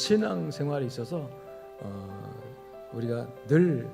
신앙 생활에 있어서 어, 우리가 늘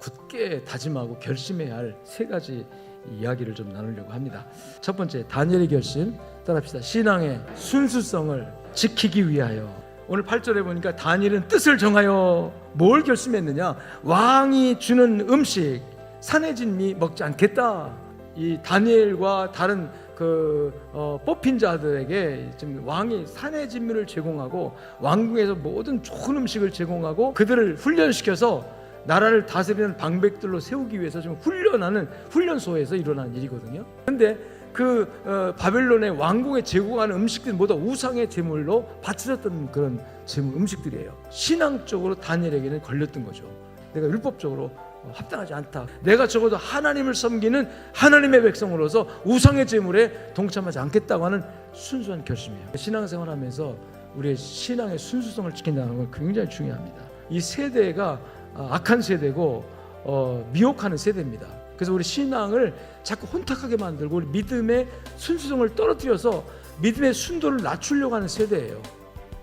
굳게 다짐하고 결심해야 할 세 가지 이야기를 좀 나누려고 합니다. 첫 번째 다니엘의 결심 따라합시다. 신앙의 순수성을 지키기 위하여 오늘 8절에 보니까 다니엘은 뜻을 정하여 뭘 결심했느냐? 왕이 주는 음식 산의 진미 먹지 않겠다. 이 다니엘과 다른 그 어, 뽑힌 자들에게 지금 왕이 산의 진미를 제공하고 왕궁에서 모든 좋은 음식을 제공하고 그들을 훈련시켜서 나라를 다스리는 방백들로 세우기 위해서 좀 훈련하는 훈련소에서 일어나는 일이거든요. 근데 그 어, 바벨론의 왕궁에 제공하는 음식들 모두 우상의 제물로 바쳐졌던 그런 제물 음식들이에요. 신앙적으로 다니엘에게는 걸렸던 거죠. 내가 율법적으로 어, 합당하지 않다. 내가 적어도 하나님을 섬기는 하나님의 백성으로서 우상의 제물에 동참하지 않겠다고 하는 순수한 결심이에요. 신앙생활하면서 우리의 신앙의 순수성을 지킨다는 건 굉장히 중요합니다. 이 세대가 아, 악한 세대고 어, 미혹하는 세대입니다. 그래서 우리 신앙을 자꾸 혼탁하게 만들고 우리 믿음의 순수성을 떨어뜨려서 믿음의 순도를 낮추려고 하는 세대예요.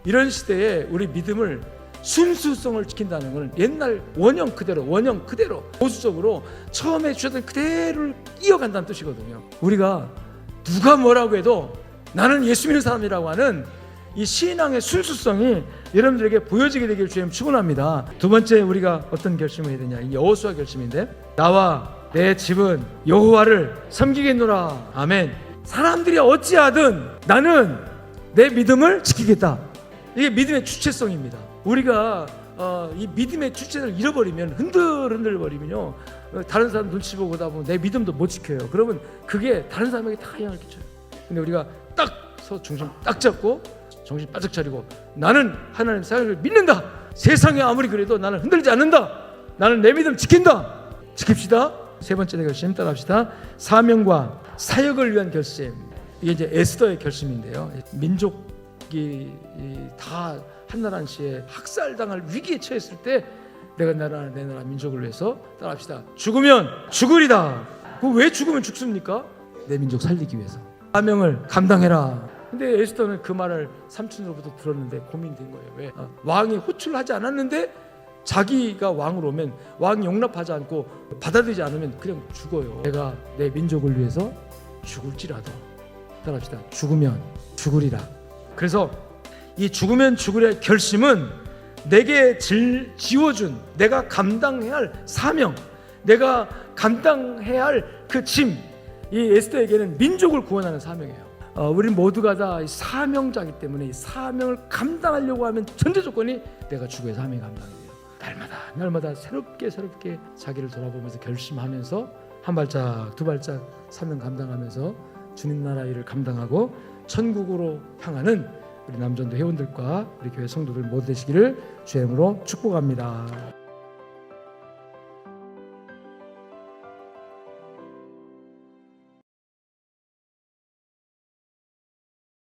이런 시대에 우리 믿음을 순수성을 지킨다는 것은 옛날 원형 그대로 원형 그대로 보수적으로 처음에 주셨던 그대로를 이어간다는 뜻이거든요. 우리가 누가 뭐라고 해도 나는 예수 믿는 사람이라고 하는 이 신앙의 순수성이 여러분들에게 보여지게 되길 주님 축원합니다. 두 번째 우리가 어떤 결심을 해야 되냐? 이 여호수아 결심인데 나와 내 집은 여호와를 섬기겠노라. 아멘. 사람들이 어찌하든 나는 내 믿음을 지키겠다. 이게 믿음의 주체성입니다. 우리가 어, 이 믿음의 주체를 잃어버리면 흔들흔들 버리면요 어, 다른 사람 눈치 보고 다 보면 내 믿음도 못 지켜요. 그러면 그게 다른 사람에게 다 영향을 끼쳐요. 근데 우리가 딱 서 중심 딱 잡고 정신 바짝 차리고 나는 하나님 사랑을 믿는다. 세상이 아무리 그래도 나는 흔들리지 않는다. 나는 내 믿음 지킨다. 지킵시다. 세 번째 결심 따라합시다. 사명과 사역을 위한 결심. 이게 이제 에스더의 결심인데요. 민족이 다 한나라 시에 학살당할 위기에 처했을 때 내가 나라 내 나라 민족을 위해서 따라합시다. 죽으면 죽으리다. 그왜 죽으면 죽습니까? 내 민족 살리기 위해서. 사명을 감당해라. 근데 에스더는 그 말을 삼촌으로부터 들었는데 고민된 거예요. 왜? 어, 왕이 호출하지 않았는데 자기가 왕으로 오면 왕이 용납하지 않고 받아들이지 않으면 그냥 죽어요. 내가 내 민족을 위해서 죽을지라도 따라합시다. 죽으면 죽으리라. 그래서 이 죽으면 죽으리라 결심은 내게 질, 지워준 내가 감당해야 할 사명, 내가 감당해야 할 그 짐, 이 에스더에게는 민족을 구원하는 사명이에요. 어, 우리 모두가 다 사명자기 때문에 이 사명을 감당하려고 하면 전제 조건이 내가 죽어야 사명 감당이 돼요. 날마다 날마다 새롭게 새롭게 자기를 돌아보면서 결심하면서 한 발짝 두 발짝 사명 감당하면서 주님 나라 일을 감당하고 천국으로 향하는 우리 남전도 회원들과 우리 교회 성도들 모두 되시기를 주의 이름으로 축복합니다.